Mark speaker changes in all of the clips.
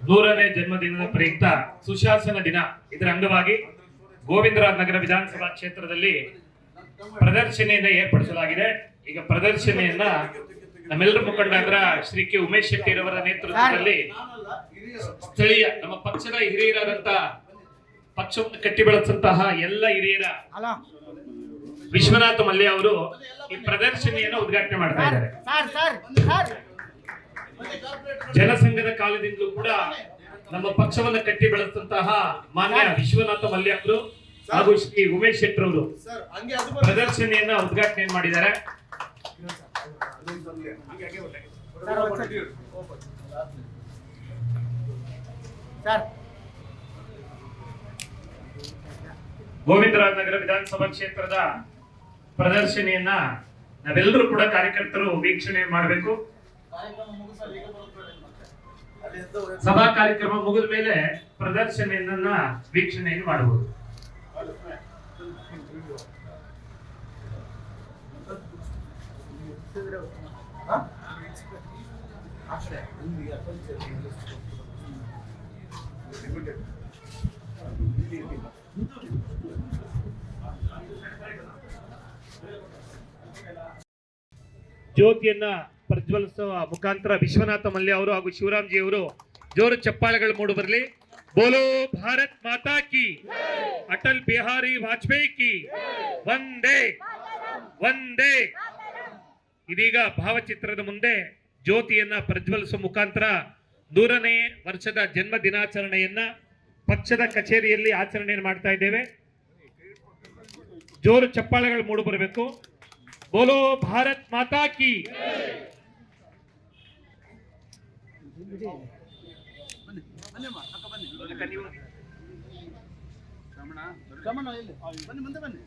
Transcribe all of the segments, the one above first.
Speaker 1: ನೂರನೇ ಜನ್ಮದಿನದ ಪ್ರಯುಕ್ತ ಸುಶಾಸನ ದಿನ. ಇದರ ಅಂಗವಾಗಿ ಗೋವಿಂದರಾಜ್ ನಗರ ವಿಧಾನಸಭಾ ಕ್ಷೇತ್ರದಲ್ಲಿ ಪ್ರದರ್ಶನಿಯನ್ನ ಏರ್ಪಡಿಸಲಾಗಿದೆ. ಈಗ ಪ್ರದರ್ಶನಿಯನ್ನ ನಮ್ಮೆಲ್ಲರ ಮುಖಂಡರಾದ ಶ್ರೀ ಕೆ. ಉಮೇಶ್ ಶೆಟ್ಟಿರವರ ನೇತೃತ್ವದಲ್ಲಿ ಸ್ಥಳೀಯ ನಮ್ಮ ಪಕ್ಷದ ಹಿರಿಯರಾದಂತ ಪಕ್ಷವನ್ನು ಕಟ್ಟಿ ಬೆಳೆಸಂತಹ ಎಲ್ಲ ಹಿರಿಯರ ವಿಶ್ವನಾಥ ಮಲ್ಯ ಅವರು ಈ ಪ್ರದರ್ಶನಿಯನ್ನು ಉದ್ಘಾಟನೆ ಮಾಡ್ತಾ ಇದ್ದಾರೆ. ಜನಸಂಘದ ಕಾಲದಿಂದಲೂ ಕೂಡ ನಮ್ಮ ಪಕ್ಷವನ್ನ ಕಟ್ಟಿ ಬೆಳೆದಂತಹ ಮಾನ್ಯ ವಿಶ್ವನಾಥ ಮಲ್ಯ ಅವರು ಹಾಗೂ ಶ್ರೀ ಉಮೇಶ್ ಶೆಟ್ಟರ್ ಅವರು ಪ್ರದರ್ಶನಿಯನ್ನ ಉದ್ಘಾಟನೆ ಮಾಡಿದ್ದಾರೆ.
Speaker 2: ಸರ್ ಒಂದ್ಸತಿ. ಸರ್
Speaker 1: ಗೋವಿಂದರಾಜ್ ನಗರ ವಿಧಾನಸಭಾ ಕ್ಷೇತ್ರದ ಪ್ರದರ್ಶನಿಯನ್ನ ನಾವೆಲ್ಲರೂ ಕೂಡ ಕಾರ್ಯಕರ್ತರು ವೀಕ್ಷಣೆ ಮಾಡಬೇಕು. ಸಭಾ ಕಾರ್ಯಕ್ರಮ ಮುಗಿದ ಮೇಲೆ ಪ್ರದರ್ಶನೆಯನ್ನ ವೀಕ್ಷಣೆಯನ್ನು ಮಾಡಬಹುದು. ಜ್ಯೋತಿಯನ್ನ ಪ್ರಜ್ವಲಿಸುವ ಮುಖಾಂತರ ವಿಶ್ವನಾಥ ಮಲ್ಯ ಅವರು ಹಾಗೂ ಶಿವರಾಮ್ಜಿ ಅವರು ಜೋರು ಚಪ್ಪಾಳೆಗಳು ಮೂಡು ಬರಲಿ. ಬೋಲೋ ಭಾರತ್ ಮಾತಾ ಕಿ. ಅಟಲ್ ಬಿಹಾರಿ ವಾಜಪೇಯಿ ಕಿ. ಒಂದೇ ಒಂದೇ ಇದೀಗ ಭಾವಚಿತ್ರದ ಮುಂದೆ ಜ್ಯೋತಿಯನ್ನ ಪ್ರಜ್ವಲಿಸುವ ಮುಖಾಂತರ ನೂರನೇ ವರ್ಷದ ಜನ್ಮ ದಿನಾಚರಣೆಯನ್ನ ಪಕ್ಷದ ಕಚೇರಿಯಲ್ಲಿ ಆಚರಣೆಯನ್ನು ಮಾಡ್ತಾ ಇದ್ದೇವೆ. ಜೋರು ಚಪ್ಪಾಳೆಗಳು ಮೂಡು ಬರಬೇಕು. ಬೋಲೋ ಭಾರತ್ ಮಾತಾ ಕಿ.
Speaker 2: ರಮಣ ಇಲ್ಲಿ ಬನ್ನಿ ಮುಂದೆ ಬನ್ನಿ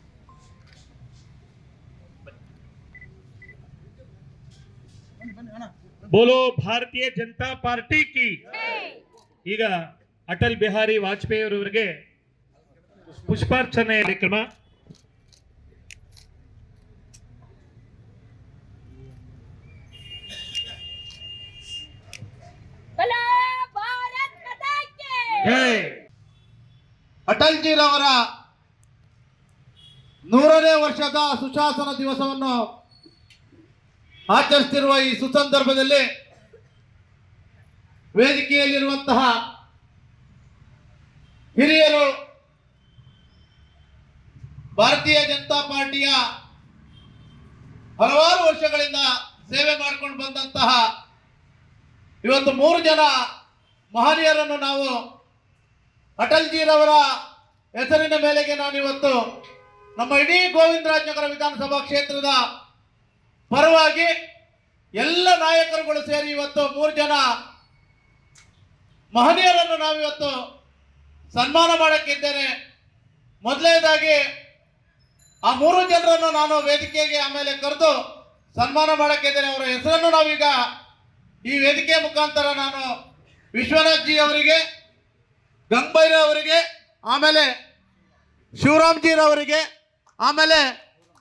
Speaker 2: ಬನ್ನಿ ಬನ್ನಿ ಅಣ್ಣ
Speaker 1: ಬೋಲೋ ಭಾರತೀಯ ಜನತಾ ಪಾರ್ಟಿ ಕಿ ಈಗ ಅಟಲ್ ಬಿಹಾರಿ ವಾಜಪೇಯಿ ಅವರವರಿಗೆ ಪುಷ್ಪಾರ್ಚನೆ ಕಾರ್ಯಕ್ರಮ.
Speaker 3: की
Speaker 1: ಅಟಲ್ಜಿರವರ
Speaker 4: ಅಟಲ್ ಜಿರವರ ನೂರನೇ ವರ್ಷದ ಸುಶಾಸನ ದಿವಸವನ್ನು ಆಚರಿಸ್ತಿರುವ ಈ ಸುಸಂದರ್ಭದಲ್ಲಿ ವೇದಿಕೆಯಲ್ಲಿರುವಂತಹ ಹಿರಿಯರು ಭಾರತೀಯ ಜನತಾ ಪಾರ್ಟಿಯ ಹಲವಾರು ವರ್ಷಗಳಿಂದ ಸೇವೆ ಮಾಡಿಕೊಂಡು ಬಂದಂತಹ ಇವತ್ತು ಮೂರು ಜನ ಮಹನೀಯರನ್ನು ನಾವು ಅಟಲ್ಜಿರವರ ಹೆಸರಿನ ಮೇಲೆಗೆ ನಾನಿವತ್ತು ನಮ್ಮ ಇಡೀ ಗೋವಿಂದರಾಜ್ ನಗರ ವಿಧಾನಸಭಾ ಕ್ಷೇತ್ರದ ಪರವಾಗಿ ಎಲ್ಲ ನಾಯಕರುಗಳು ಸೇರಿ ಇವತ್ತು ಮೂರು ಜನ ಮಹನೀಯರನ್ನು ನಾವಿವತ್ತು ಸನ್ಮಾನ ಮಾಡಕ್ಕಿದ್ದೇನೆ. ಮೊದಲನೇದಾಗಿ ಆ ಮೂರು ಜನರನ್ನು ನಾನು ವೇದಿಕೆಗೆ ಆಮೇಲೆ ಕರೆದು ಸನ್ಮಾನ ಮಾಡಕ್ಕಿದ್ದೇನೆ. ಅವರ ಹೆಸರನ್ನು ನಾವೀಗ ಈ ವೇದಿಕೆ ಮುಖಾಂತರ ನಾನು ವಿಶ್ವನಾಥ್ ಜಿ ಅವರಿಗೆ ಗಂಗಬೈರ ಅವರಿಗೆ ಆಮೇಲೆ ಶಿವರಾಮ್ಜಿರವರಿಗೆ ಆಮೇಲೆ